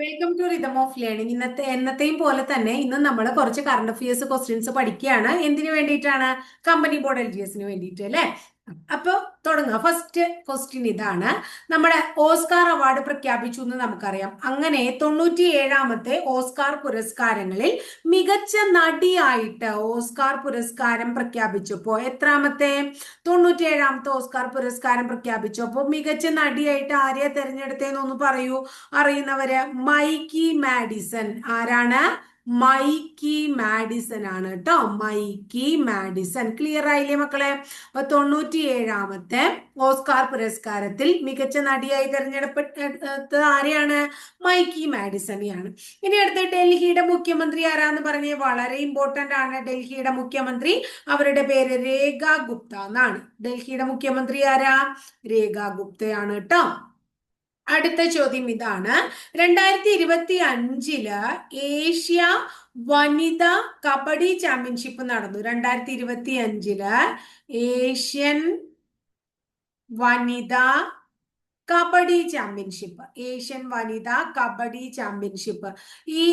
Welcome to rhythm of learning ഇന്നത്തെ എന്നത്തെയും പോലെ തന്നെ ഇന്ന് നമ്മൾ കുറച്ച് കറണ്ട് അഫയേഴ്സ് ക്വസ്റ്റ്യൻസ് പഠിക്കുകയാണ്. എന്തിനു വേണ്ടിയിട്ടാണ്? കമ്പനി ബോർഡ് എൽ ജി എസിന് വേണ്ടിയിട്ട് അല്ലെ? അപ്പൊ തുടങ്ങുക ഫസ്റ്റ് ക്വസ്റ്റ്യൻ ഇതാണ്. നമ്മുടെ ഓസ്കാർ അവാർഡ് പ്രഖ്യാപിച്ചു എന്ന് നമുക്കറിയാം. അങ്ങനെ തൊണ്ണൂറ്റി ഏഴാമത്തെ ഓസ്കാർ പുരസ്കാരങ്ങളിൽ മികച്ച നടിയായിട്ട് ഓസ്കാർ പുരസ്കാരം പ്രഖ്യാപിച്ചപ്പോ എത്രാമത്തെ? തൊണ്ണൂറ്റി ഏഴാമത്തെ ഓസ്കാർ പുരസ്കാരം പ്രഖ്യാപിച്ചപ്പോ മികച്ച നടിയായിട്ട് ആരെയാ തെരഞ്ഞെടുത്തേന്നൊന്ന് പറയൂ. അറിയുന്നവര് മൈക്കി മാഡിസൺ. ആരാണ്? മൈക്കി മാഡിസൺ ആണ് കേട്ടോ. മൈക്കി മാഡിസൺ. ക്ലിയർ ആയില്ലേ മക്കളെ? അപ്പൊ തൊണ്ണൂറ്റി ഏഴാമത്തെ ഓസ്കാർ പുരസ്കാരത്തിൽ മികച്ച നടിയായി തെരഞ്ഞെടുപ്പെട്ടത് ആരെയാണ്? മൈക്കി മാഡിസണിയാണ്. ഇനി അടുത്ത് ഡൽഹിയുടെ മുഖ്യമന്ത്രി ആരാന്ന് പറഞ്ഞ്? വളരെ ഇമ്പോർട്ടന്റ് ആണ് ഡൽഹിയുടെ മുഖ്യമന്ത്രി. അവരുടെ പേര് രേഖ ഗുപ്ത എന്നാണ്. ഡൽഹിയുടെ മുഖ്യമന്ത്രി ആരാ? രേഖ ഗുപ്തയാണ് കേട്ടോ. അടുത്ത ചോദ്യം ഇതാണ്. രണ്ടായിരത്തി ഇരുപത്തി അഞ്ചിൽ ഏഷ്യ വനിതാ കബഡി ചാമ്പ്യൻഷിപ്പ് നടന്നു. രണ്ടായിരത്തി ഇരുപത്തി അഞ്ചിൽ ഏഷ്യൻ വനിത കബഡി ചാമ്പ്യൻഷിപ്പ് ഏഷ്യൻ വനിതാ കബഡി ചാമ്പ്യൻഷിപ്പ് ഈ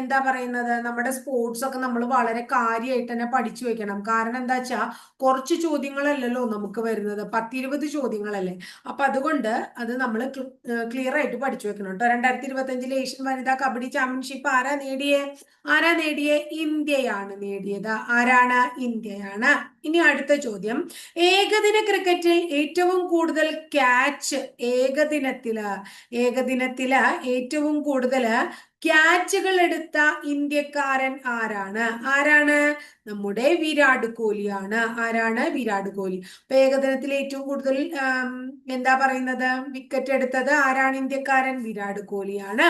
എന്താ പറയുന്നത്? നമ്മുടെ സ്പോർട്സ് ഒക്കെ നമ്മൾ വളരെ കാര്യമായിട്ട് തന്നെ പഠിച്ചു വെക്കണം. കാരണം എന്താ വെച്ചാൽ കുറച്ച് ചോദ്യങ്ങളല്ലല്ലോ നമുക്ക് വരുന്നത്. പത്തിരുപത് ചോദ്യങ്ങളല്ലേ? അപ്പൊ അതുകൊണ്ട് അത് നമ്മൾ ക്ലിയർ ആയിട്ട് പഠിച്ചു വെക്കണം കേട്ടോ. രണ്ടായിരത്തി ഇരുപത്തി അഞ്ചിലെ ഏഷ്യൻ വനിതാ കബഡി ചാമ്പ്യൻഷിപ്പ് ആരാ നേടിയേ? ആരാ നേടിയേ? ഇന്ത്യയാണ് നേടിയത്. ആരാണ്? ഇന്ത്യയാണ്. ഇനി അടുത്ത ചോദ്യം. ഏകദിന ക്രിക്കറ്റിൽ ഏറ്റവും കൂടുതൽ ക്യാച്ച് ഏകദിനത്തിൽ ഏകദിനത്തിൽ ഏറ്റവും കൂടുതൽ ക്യാച്ചുകൾ എടുത്ത ഇന്ത്യക്കാരൻ ആരാണ്? ആരാണ്? നമ്മുടെ വിരാട് കോഹ്ലിയാണ്. ആരാണ് വിരാട് കോഹ്ലി? അപ്പൊ ഏകദിനത്തിൽ ഏറ്റവും കൂടുതൽ എന്താ പറയുന്നത്? വിക്കറ്റ് എടുത്തത് ആരാണ് ഇന്ത്യക്കാരൻ? വിരാട് കോഹ്ലിയാണ്.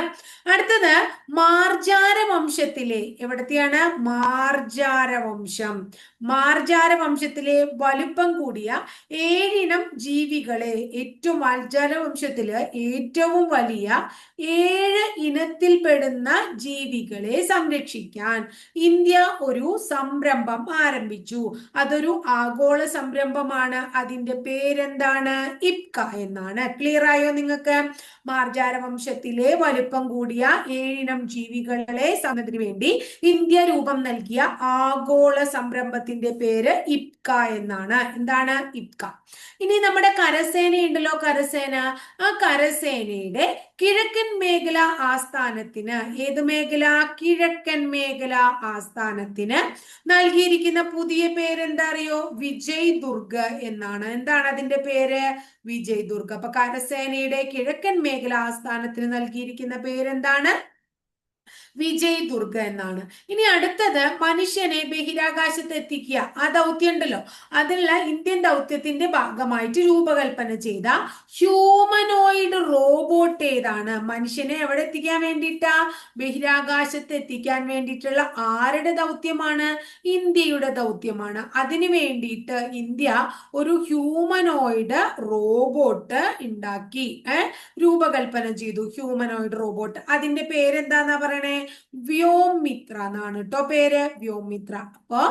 അടുത്തത് മാർജാര വംശത്തിലെ എവിടത്തെയാണ്? മാർജാര വംശം മാർജാര വംശത്തിലെ വലുപ്പം കൂടിയ ഏഴിനം ജീവികളെ ഏറ്റവും മാർജാര വംശത്തിൽ ഏറ്റവും വലിയ ഏഴ് ഇനത്തിൽപ്പെടുന്ന ജീവികളെ സംരക്ഷിക്കാൻ ഇന്ത്യ ഒരു സംരംഭം ആരംഭിച്ചു. അതൊരു ആഗോള സംരംഭമാണ്. അതിന്റെ പേരെന്താണ്? ഇപ്ക എന്നാണ്. ക്ലിയർ ആയോ നിങ്ങൾക്ക്? മാർജാര വംശത്തിലെ വലുപ്പം കൂടിയ ഏഴിനം ജീവികളെ സമത്തിന് വേണ്ടി ഇന്ത്യ രൂപം നൽകിയ ആഗോള സംരംഭത്തിന്റെ പേര് ഇപ്ക എന്നാണ്. എന്താണ് ഇപ്ക? ഇനി നമ്മുടെ കരസേന ഉണ്ടല്ലോ കരസേന. ആ കരസേനയുടെ കിഴക്കൻ മേഖല ആസ്ഥാനത്തിന് ഏത് മേഖല? കിഴക്കൻ മേഖല ആസ്ഥാനത്തിന് നൽകിയിരിക്കുന്ന പുതിയ പേര് എന്താ അറിയോ വിജയ് ദുർഗ് എന്നാണ്. എന്താണ് അതിന്റെ പേര്? വിജയ് ദുർഗ് അപ്പൊ കരസേനയുടെ കിഴക്കൻ മേഖല ആസ്ഥാനത്തിന് നൽകിയിരിക്കുന്ന പേരെന്താണ്? വിജയ് ദുർഗ എന്നാണ്. ഇനി അടുത്തത് മനുഷ്യനെ ബഹിരാകാശത്ത് എത്തിക്കുക ആ ദൗത്യം ഉണ്ടല്ലോ. അതിനുള്ള ഇന്ത്യൻ ദൗത്യത്തിന്റെ ഭാഗമായിട്ട് രൂപകൽപ്പന ചെയ്ത ഹ്യൂമനോയിഡ് റോബോട്ട് ഏതാണ്? മനുഷ്യനെ എവിടെ എത്തിക്കാൻ വേണ്ടിയിട്ടാ? ബഹിരാകാശത്ത് എത്തിക്കാൻ വേണ്ടിയിട്ടുള്ള ആരുടെ ദൗത്യമാണ്? ഇന്ത്യയുടെ ദൗത്യമാണ്. അതിനു വേണ്ടിയിട്ട് ഇന്ത്യ ഒരു ഹ്യൂമനോയിഡ് റോബോട്ട് ഉണ്ടാക്കി രൂപകൽപ്പന ചെയ്തു. ഹ്യൂമനോയിഡ് റോബോട്ട് അതിന്റെ പേരെന്താന്നാ പറയണേ വ്യോമിത്ര എന്നാണ് കേട്ടോ പേര്. വ്യോമിത്ര. അപ്പൊ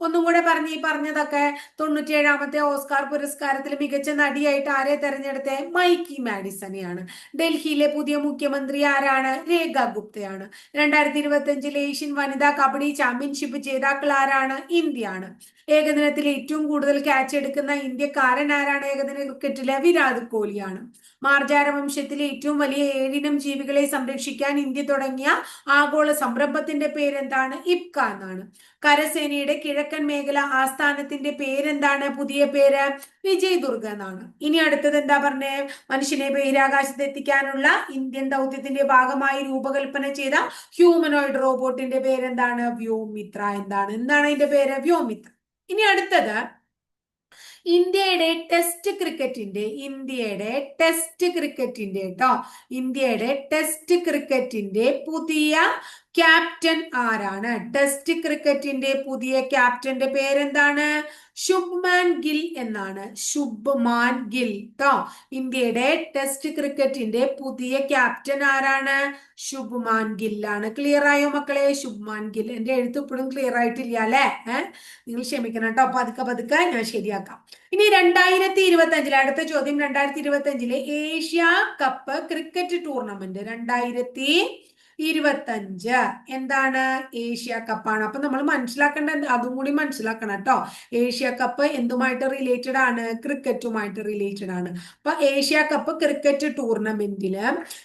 ഒന്നും കൂടെ പറഞ്ഞ് ഈ പറഞ്ഞതൊക്കെ തൊണ്ണൂറ്റിയേഴാമത്തെ ഓസ്കാർ പുരസ്കാരത്തിൽ മികച്ച നടിയായിട്ട് ആരെ തെരഞ്ഞെടുത്ത? മൈക്കി മാഡിസനെയാണ് ഡൽഹിയിലെ പുതിയ മുഖ്യമന്ത്രി ആരാണ്? രേഖ ഗുപ്തയാണ്. രണ്ടായിരത്തി ഇരുപത്തി അഞ്ചിലെ ഏഷ്യൻ വനിതാ കബഡി ചാമ്പ്യൻഷിപ്പ് ജേതാക്കൾ ആരാണ്? ഇന്ത്യയാണ്. ഏകദിനത്തിൽ ഏറ്റവും കൂടുതൽ ക്യാച്ച് എടുക്കുന്ന ഇന്ത്യക്കാരൻ ആരാണ്? ഏകദിന ക്രിക്കറ്റിലെ വിരാട് കോഹ്ലിയാണ് മാർജാര വംശത്തിലെ ഏറ്റവും വലിയ ഏഴിനം ജീവികളെ സംരക്ഷിക്കാൻ ഇന്ത്യ തുടങ്ങിയ ആഗോള സംരംഭത്തിന്റെ പേരെന്താണ്? ഇപ്ക എന്നാണ്. കരസേനയുടെ കിഴക്കൻ മേഖല ആസ്ഥാനത്തിന്റെ പേരെന്താണ്? പുതിയ പേര് വിജയ് ദുർഗ എന്നാണ്. ഇനി അടുത്തത് എന്താ പറഞ്ഞേ? മനുഷ്യനെ ബഹിരാകാശത്ത് എത്തിക്കാനുള്ള ഇന്ത്യൻ ദൗത്യത്തിന്റെ ഭാഗമായി രൂപകൽപ്പന ചെയ്ത ഹ്യൂമനോയിഡ് റോബോട്ടിന്റെ പേരെന്താണ്? വ്യോമിത്ര. എന്താണ്? എന്താണ് അതിന്റെ പേര്? വ്യോമിത്ര. ഇനി അടുത്തത് ഇന്ത്യയുടെ ടെസ്റ്റ് ക്രിക്കറ്റിന്റെ ഇന്ത്യയുടെ ടെസ്റ്റ് ക്രിക്കറ്റിന്റെ കേട്ടോ ഇന്ത്യയുടെ ടെസ്റ്റ് ക്രിക്കറ്റിന്റെ പുതിയ ക്യാപ്റ്റൻ ആരാണ്? ടെസ്റ്റ് ക്രിക്കറ്റിന്റെ പുതിയ ക്യാപ്റ്റന്റെ പേരെന്താണ്? ശുഭ്മാൻ ഗിൽ എന്നാണ്. ശുഭ്മാൻ ഗിൽ കേട്ടോ ഇന്ത്യയുടെ ടെസ്റ്റ് ക്രിക്കറ്റിന്റെ പുതിയ ക്യാപ്റ്റൻ ആരാണ്? ശുഭ്മാൻ ഗിൽ ആണ്. ക്ലിയർ ആയോ മക്കളെ? ശുഭ്മാൻ ഗിൽ. എന്റെ എഴുത്ത് ഇപ്പോഴും ക്ലിയർ ആയിട്ടില്ല അല്ലേ? ഏഹ് നിങ്ങൾ ക്ഷമിക്കണം കേട്ടോ പതുക്കെ പതുക്കെ ഞാൻ ശരിയാക്കാം. ഇനി രണ്ടായിരത്തി ഇരുപത്തി അഞ്ചിലെ അടുത്ത ചോദ്യം രണ്ടായിരത്തി ഇരുപത്തി അഞ്ചിലെ ഏഷ്യ കപ്പ് ക്രിക്കറ്റ് ടൂർണമെന്റ് രണ്ടായിരത്തി ഇരുപത്തഞ്ച് എന്താണ്? ഏഷ്യ കപ്പാണ്. അപ്പൊ നമ്മൾ മനസ്സിലാക്കേണ്ട അതും കൂടി മനസ്സിലാക്കണം കേട്ടോ. ഏഷ്യ കപ്പ് എന്തുമായിട്ട് റിലേറ്റഡ് ആണ്? ക്രിക്കറ്റുമായിട്ട് റിലേറ്റഡ് ആണ്. അപ്പൊ ഏഷ്യ കപ്പ് ക്രിക്കറ്റ് ടൂർണമെന്റിൽ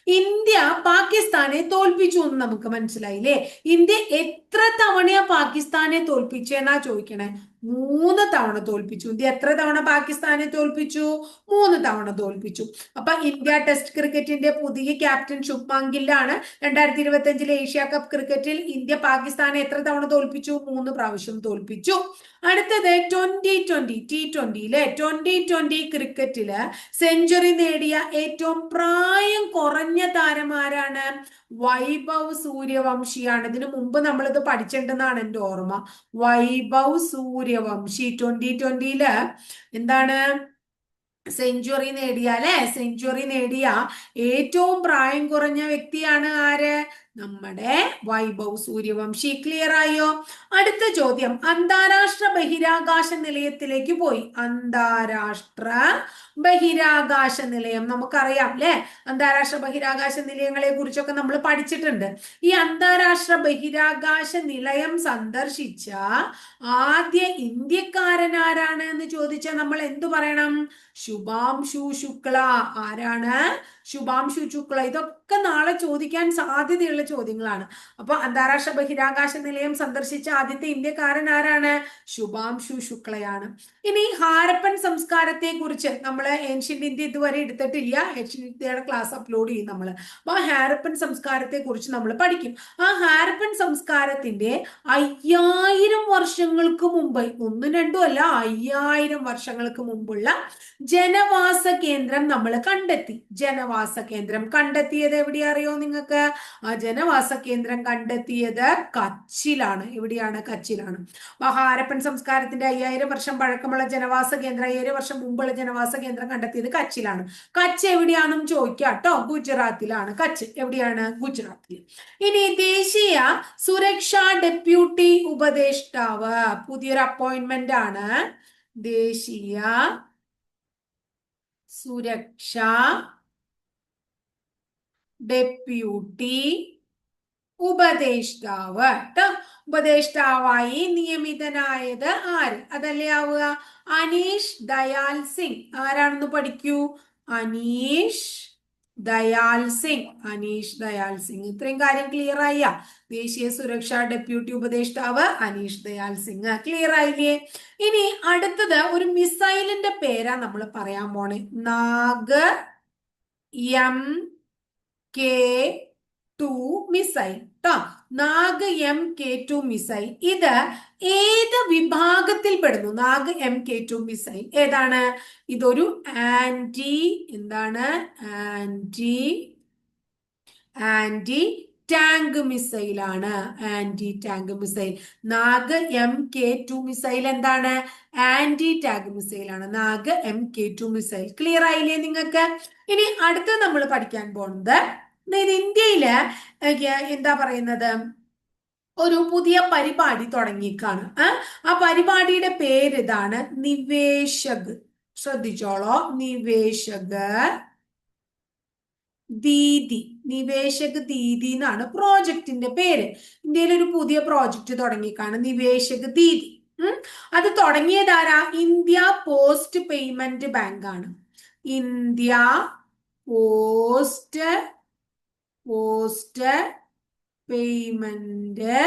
ഇന്ത്യ പാകിസ്ഥാനെ തോൽപ്പിച്ചു എന്ന് നമുക്ക് മനസ്സിലായില്ലേ? ഇന്ത്യ എത്ര തവണയാ പാകിസ്ഥാനെ തോൽപ്പിച്ചെന്നാ ചോദിക്കണേ? മൂന്ന് തവണ തോൽപ്പിച്ചു. ഇന്ത്യ എത്ര തവണ പാകിസ്ഥാനെ തോൽപ്പിച്ചു? മൂന്ന് തവണ തോൽപ്പിച്ചു. അപ്പൊ ഇന്ത്യ ടെസ്റ്റ് ക്രിക്കറ്റിന്റെ പുതിയ ക്യാപ്റ്റൻ ശുഭ്മാൻ ഗില്ലാണ് രണ്ടായിരത്തി ഇരുപത്തി അഞ്ചിലെ ഏഷ്യ കപ്പ് ക്രിക്കറ്റിൽ ഇന്ത്യ പാകിസ്ഥാനെ എത്ര തവണ തോൽപ്പിച്ചു? മൂന്ന് പ്രാവശ്യം തോൽപ്പിച്ചു. അടുത്തത് ട്വന്റി ട്വന്റി ടി ട്വന്റിയിലെ ട്വന്റി ട്വന്റി ക്രിക്കറ്റിൽ സെഞ്ചുറി നേടിയ ഏറ്റവും പ്രായം കുറഞ്ഞ താരമാരാണ് വൈഭവ് സൂര്യവംശിയാണ്. ഇതിനു മുമ്പ് നമ്മളിത് പഠിച്ചിട്ടുണ്ടെന്നാണ് എന്റെ ഓർമ്മ. വൈഭവ് സൂര്യവംശി ട്വന്റി ട്വന്റിയിൽ എന്താണ്? സെഞ്ചുറി നേടിയ അല്ലെ? സെഞ്ചുറി നേടിയ ഏറ്റവും പ്രായം കുറഞ്ഞ വ്യക്തിയാണ് ആര്? നമ്മുടെ വൈഭവ് സൂര്യവംശി ക്ലിയർ ആയോ? അടുത്ത ചോദ്യം. അന്താരാഷ്ട്ര ബഹിരാകാശ നിലയത്തിലേക്ക് പോയി. അന്താരാഷ്ട്ര ബഹിരാകാശ നിലയം. നമുക്കറിയാം അല്ലെ അന്താരാഷ്ട്ര ബഹിരാകാശ നിലയങ്ങളെ കുറിച്ചൊക്കെ നമ്മൾ പഠിച്ചിട്ടുണ്ട്. ഈ അന്താരാഷ്ട്ര ബഹിരാകാശ നിലയം സന്ദർശിച്ച ആദ്യ ഇന്ത്യക്കാരൻ ആരാണ് എന്ന് ചോദിച്ചാൽ നമ്മൾ എന്തു പറയണം? ശുഭാംശു ശുക്ല. ആരാണ്? ശുഭാംശു ശുക്ല ഇതൊക്കെ നാളെ ചോദിക്കാൻ സാധ്യതയുള്ള ചോദ്യങ്ങളാണ്. അപ്പൊ അന്താരാഷ്ട്ര ബഹിരാകാശ നിലയം സന്ദർശിച്ച ആദ്യത്തെ ഇന്ത്യക്കാരൻ ആരാണ്? ശുഭാംശു ശുക്ലയാണ് ഇനി ഹാരപ്പൻ സംസ്കാരത്തെ കുറിച്ച് നമ്മൾ ഏൻഷ്യന്റ് ഇന്ത്യ ഇതുവരെ എടുത്തിട്ടില്ല. ഏൻഷ്യന്റ് ഇന്ത്യയുടെ ക്ലാസ് അപ്ലോഡ് ചെയ്യും നമ്മൾ അപ്പൊ ഹാരപ്പൻ സംസ്കാരത്തെ കുറിച്ച് നമ്മൾ പഠിക്കും. ആ ഹാരപ്പൻ സംസ്കാരത്തിന്റെ അയ്യായിരം വർഷങ്ങൾക്ക് മുമ്പ് ഒന്നും രണ്ടും അല്ല അയ്യായിരം വർഷങ്ങൾക്ക് മുമ്പുള്ള ജനവാസ കേന്ദ്രം നമ്മൾ കണ്ടെത്തി. ജനവാസ കേന്ദ്രം കണ്ടെത്തിയത് എവിടെ അറിയോ നിങ്ങൾക്ക് ജനവാസ കേന്ദ്രം കണ്ടെത്തിയത് കച്ചിലാണ്. എവിടെയാണ്? കച്ചിലാണ്. മഹാരപ്പൻ സംസ്കാരത്തിന്റെ അയ്യായിരം വർഷം പഴക്കമുള്ള ജനവാസ കേന്ദ്രം അയ്യായിരം വർഷം മുമ്പുള്ള ജനവാസ കേന്ദ്രം കണ്ടെത്തിയത് കച്ചിലാണ്. കച്ച് എവിടെയാണെന്നും ചോദിക്കുക കേട്ടോ ഗുജറാത്തിലാണ്. കച്ച് എവിടെയാണ്? ഗുജറാത്തിൽ. ഇനി ദേശീയ സുരക്ഷാ ഡെപ്യൂട്ടി ഉപദേഷ്ടാവ്. പുതിയൊരു അപ്പോയിന്റ്മെന്റ് ആണ്. ദേശീയ സുരക്ഷ ഡെപ്യൂട്ടി ഉപദേഷ്ടാവ്. കേട്ടോ ഉപദേഷ്ടാവായി നിയമിതനായത് ആര്? അതല്ലേ ആവുക? അനീഷ് ദയാൽ സിംഗ്. ആരാണെന്ന് പഠിക്കൂ? അനീഷ് ദയാൽ സിംഗ്. അനീഷ് ദയാൽ സിംഗ്. ഇത്രയും കാര്യം ക്ലിയർ ആയ ദേശീയ സുരക്ഷാ ഡെപ്യൂട്ടി ഉപദേഷ്ടാവ് അനീഷ് ദയാൽ സിംഗ്. ക്ലിയർ ആയില്ലേ? ഇനി അടുത്തത് ഒരു മിസൈലിന്റെ പേരാ നമ്മൾ പറയാൻ പോണേ. Nag M K two missile. Nag M K two missile. ഇത് ഏത് വിഭാഗത്തിൽ പെടുന്നു? Nag M K two missile. ഏതാണ്? ഇതൊരു ആന്റി എന്താണ്? ആന്റി ആന്റി ടാങ്ക് മിസൈൽ ആണ് anti tank missile. Nag M K two missile എന്താണ്? ആന്റി ടാങ്ക് മിസൈൽ ആണ് Nag M K two missile. Clear ആയില്ലേ നിങ്ങൾക്ക്? ഇനി അടുത്ത നമ്മൾ പഠിക്കാൻ പോകുന്നത് അതായത് ഇന്ത്യയിൽ എന്താ പറയുന്നത്? ഒരു പുതിയ പരിപാടി തുടങ്ങിക്കാണ് ആ പരിപാടിയുടെ പേര് ഇതാണ് നിവേശക്. ശ്രദ്ധിച്ചോളോ. നിവേശക് ദീദി. നിവേശക് ദീദി എന്നാണ് പ്രോജക്റ്റിന്റെ പേര്. ഇന്ത്യയിൽ ഒരു പുതിയ പ്രോജക്റ്റ് തുടങ്ങിക്കാണ് നിവേശക് ദീദി. അത് തുടങ്ങിയതാരാ ഇന്ത്യ പോസ്റ്റ് പേയ്മെന്റ് ബാങ്ക് ആണ് India post post payment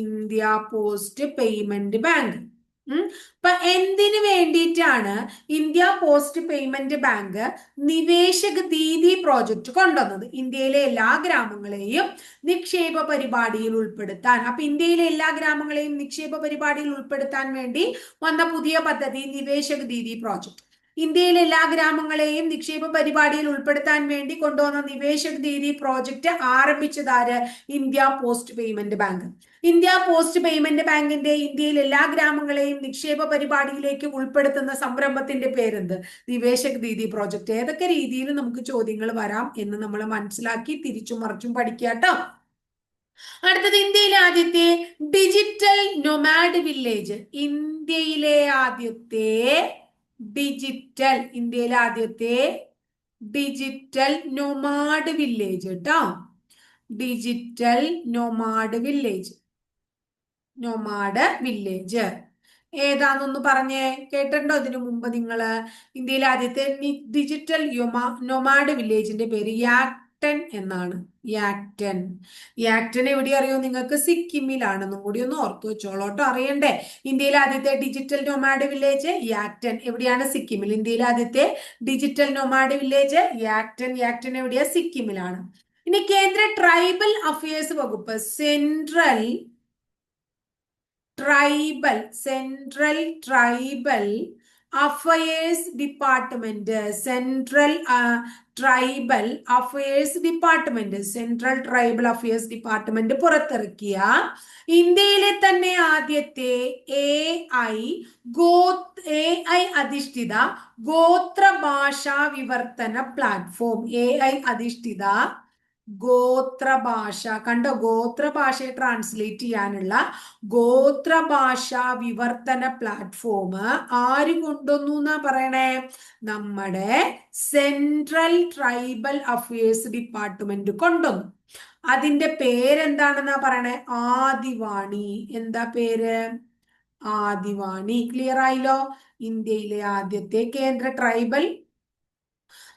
India post payment bank ഇപ്പൊ എന്തിനു വേണ്ടിയിട്ടാണ് India post payment bank Niveshak Didi project കൊണ്ടുവന്നത്? ഇന്ത്യയിലെ എല്ലാ ഗ്രാമങ്ങളെയും നിക്ഷേപ പരിപാടിയിൽ ഉൾപ്പെടുത്താൻ. അപ്പൊ ഇന്ത്യയിലെ എല്ലാ ഗ്രാമങ്ങളെയും നിക്ഷേപ പരിപാടിയിൽ ഉൾപ്പെടുത്താൻ വേണ്ടി വന്ന പുതിയ പദ്ധതി നിവേശക ദീദി പ്രോജക്റ്റ് ഇന്ത്യയിലെ എല്ലാ ഗ്രാമങ്ങളെയും നിക്ഷേപ പരിപാടിയിൽ ഉൾപ്പെടുത്താൻ വേണ്ടി കൊണ്ടുവന്ന Niveshak Didi project ആരംഭിച്ചതാര് India post payment bank. India post payment ബാങ്കിന്റെ ഇന്ത്യയിലെ എല്ലാ ഗ്രാമങ്ങളെയും നിക്ഷേപ പരിപാടിയിലേക്ക് ഉൾപ്പെടുത്തുന്ന സംരംഭത്തിന്റെ പേരെന്ത്? നിവേശക ദീദി പ്രോജക്റ്റ്. ഏതൊക്കെ രീതിയിൽ നമുക്ക് ചോദ്യങ്ങൾ വരാം എന്ന് നമ്മൾ മനസ്സിലാക്കി തിരിച്ചും മറിച്ചും പഠിക്കാട്ടോ അടുത്തത് ഇന്ത്യയിലെ ആദ്യത്തെ ഡിജിറ്റൽ നൊമാഡ് വില്ലേജ്. ഇന്ത്യയിലെ ആദ്യത്തെ ഡിജിറ്റൽ ഇന്ത്യയിലെ ആദ്യത്തെ ഡിജിറ്റൽ നൊമാഡ് വില്ലേജ് കേട്ടോ digital nomad village nomad village ഏതാണെന്നൊന്ന് പറഞ്ഞേ? കേട്ടിട്ടുണ്ടോ ഇതിനു മുമ്പ് നിങ്ങൾ ഇന്ത്യയിലെ ആദ്യത്തെ ഡിജിറ്റൽ നൊമാഡ് വില്ലേജിന്റെ പേര് യാക്ടൻ എന്നാണ്. യാക്ടൻ യാക്ടൻ എവിടെ അറിയോ നിങ്ങൾക്ക് സിക്കിമിലാണെന്നും കൂടി ഒന്ന് ഓർത്തു വെച്ചോളോട്ടോ അറിയണ്ടേ? ഇന്ത്യയിലെ ആദ്യത്തെ ഡിജിറ്റൽ നൊമാഡ് വില്ലേജ് യാക്ടൻ എവിടെയാണ്? സിക്കിമിൽ. ഇന്ത്യയിലെ ആദ്യത്തെ digital nomad village Yakten Yakten എവിടെയാ? സിക്കിമിലാണ്. ഇനി കേന്ദ്ര ട്രൈബൽ അഫയേഴ്സ് വകുപ്പ് central tribal central tribal affairs department central tribal affairs department central tribal affairs department പുറത്തിറക്കിയ ഇന്ത്യയിലെ തന്നെ ആദ്യത്തെ A I go A I അധിഷ്ഠിത ഗോത്ര ഭാഷാ വിവർത്തന പ്ലാറ്റ്ഫോം എ ഐ അധിഷ്ഠിത ഗോത്രഭാഷ. കണ്ടോ? ഗോത്രഭാഷയെ ട്രാൻസ്ലേറ്റ് ചെയ്യാനുള്ള ഗോത്രഭാഷ വിവർത്തന പ്ലാറ്റ്ഫോം ആര് കൊണ്ടുവന്നു എന്നാ പറയണേ? നമ്മുടെ സെൻട്രൽ ട്രൈബൽ അഫയേഴ്സ് ഡിപ്പാർട്ട്മെന്റ് കൊണ്ടുവന്നു. അതിന്റെ പേരെന്താണെന്നാ പറയണേ? ആദിവാണി. എന്താ പേര്? ആദിവാണി. ക്ലിയർ ആയില്ലോ? ഇന്ത്യയിലെ ആദ്യത്തെ കേന്ദ്ര ട്രൈബൽ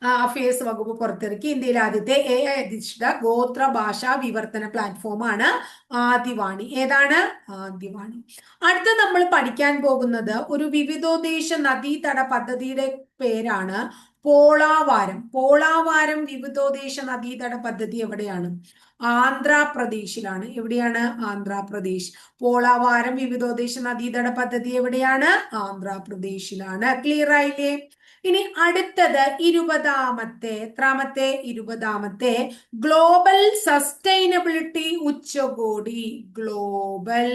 അഫയേഴ്സ് വകുപ്പ് പുറത്തിറക്കി. ഇന്ത്യയിൽ ആദ്യത്തെ എ ഐ അധിഷ്ഠിത ഗോത്ര ഭാഷാ വിവർത്തന പ്ലാറ്റ്ഫോം ആണ് ആദിവാണി. ഏതാണ്? ആദിവാണി. അടുത്ത നമ്മൾ പഠിക്കാൻ പോകുന്നത് ഒരു വിവിധോദ്ദേശ നദീതട പദ്ധതിയുടെ പേരാണ് പോളാവാരം. പോളാവാരം വിവിധോദ്ദേശ നദീതട പദ്ധതി എവിടെയാണ്? ആന്ധ്രാപ്രദേശിലാണ്. എവിടെയാണ്? ആന്ധ്രാപ്രദേശ്. പോളാവാരം വിവിധോദ്ദേശ നദീതട പദ്ധതി എവിടെയാണ്? ആന്ധ്രാപ്രദേശിലാണ്. ക്ലിയർ ആയില്ലേ? ഇനി അടുത്തത് ഇരുപതാമത്തെ എത്രാമത്തെ? ഇരുപതാമത്തെ. ഗ്ലോബൽ സസ്റ്റൈനബിലിറ്റി ഉച്ചകോടി. ഗ്ലോബൽ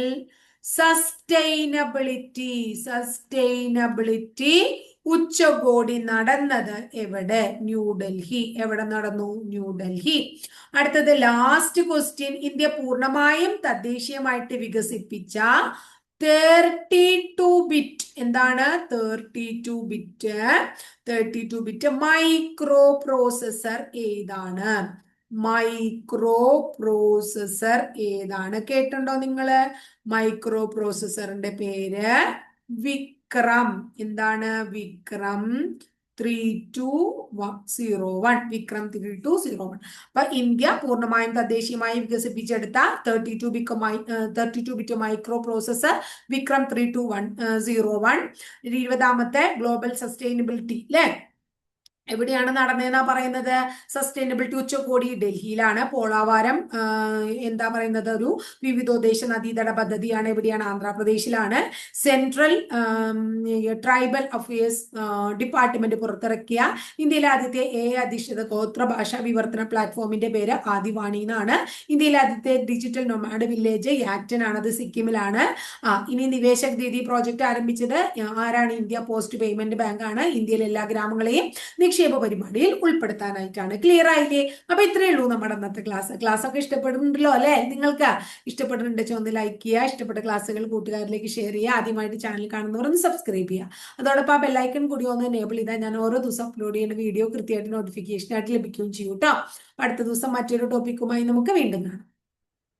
സസ്റ്റൈനബിലിറ്റി സസ്റ്റൈനബിലിറ്റി ഉച്ചകോടി നടന്നത് എവിടെ? ന്യൂഡൽഹി എവിടെ നടന്നു? ന്യൂഡൽഹി അടുത്തത് ലാസ്റ്റ് ക്വസ്റ്റ്യൻ ഇന്ത്യ പൂർണമായും തദ്ദേശീയമായിട്ട് വികസിപ്പിച്ച തേർട്ടി ടു ബിറ്റ് എന്താണ്? Thirty two bit thirty two bit microprocessor ഏതാണ്? മൈക്രോ പ്രോസസർ ഏതാണ്? കേട്ടുണ്ടോ നിങ്ങൾ? മൈക്രോ പ്രോസസറിന്റെ പേര് വിക്രം. എന്താണ്? Vikram. Three two zero one Vikram three two zero one അപ്പൊ ഇന്ത്യ പൂർണമായും തദ്ദേശീയമായി വികസിപ്പിച്ചെടുത്ത thirty two bit thirty two bit microprocessor Vikram three two one zero one ഇരുപതാമത്തെ ഗ്ലോബൽ സസ്റ്റൈനബിലിറ്റി അല്ലെ എവിടെയാണ് നടന്നതെന്നാ പറയുന്നത്? സസ്റ്റൈനബിലിറ്റി ഉച്ചകോടി ഡൽഹിയിലാണ്. പോളാവാരം എന്താ പറയുന്നത്? ഒരു വിവിധോദ്ദേശ നദീതട പദ്ധതിയാണ്. എവിടെയാണ്? ആന്ധ്രാപ്രദേശിലാണ്. സെൻട്രൽ ട്രൈബൽ അഫയേഴ്സ് ഡിപ്പാർട്ട്മെന്റ് പുറത്തിറക്കിയ ഇന്ത്യയിലെ ആദ്യത്തെ എ അധിഷ്ഠിത ഗോത്ര ഭാഷാ വിവർത്തന പ്ലാറ്റ്ഫോമിന്റെ പേര് ആദിവാണി എന്നാണ്. ഇന്ത്യയിലെ ആദ്യത്തെ ഡിജിറ്റൽ നൊമാഡ് വില്ലേജ് യാക്ടൻ ആണ്. അത് സിക്കിമിലാണ്. ഇനി നിവേശക് ദീദി പ്രോജക്റ്റ് ആരംഭിച്ചത് ആരാണ്? ഇന്ത്യ പോസ്റ്റ് പേയ്മെന്റ് ബാങ്ക് ആണ്. ഇന്ത്യയിലെ എല്ലാ ഗ്രാമങ്ങളെയും പരിപാടിയിൽ ഉൾപ്പെടുത്താനായിട്ടാണ്. ക്ലിയർ ആയില്ലേ? അപ്പൊ ഇത്രയേ ഉള്ളൂ നമ്മുടെ അന്നത്തെ ക്ലാസ് ക്ലാസ് ഒക്കെ ഇഷ്ടപ്പെടുന്നുണ്ടല്ലോ അല്ലെ? നിങ്ങൾക്ക് ഇഷ്ടപ്പെടുന്നുണ്ട് ഒന്ന് ലൈക്ക് ചെയ്യുക. ഇഷ്ടപ്പെട്ട ക്ലാസ്സുകൾ കൂട്ടുകാരിലേക്ക് ഷെയർ ചെയ്യുക. ആദ്യമായിട്ട് ചാനൽ കാണുന്നവർ ഒന്ന് സബ്സ്ക്രൈബ് ചെയ്യുക. അതോടൊപ്പം ആ ബെല്ലൈക്കൺ കൂടി ഒന്ന് എനേബിൾ ചെയ്താൽ ഞാൻ ഓരോ ദിവസം അപ്ലോഡ് ചെയ്യുന്ന വീഡിയോ കൃത്യമായിട്ട് നോട്ടിഫിക്കേഷൻ ആയിട്ട് ലഭിക്കുകയും ചെയ്യും കേട്ടോ. അടുത്ത ദിവസം മറ്റൊരു ടോപ്പിക്കുമായി നമുക്ക് വീണ്ടും കാണാം.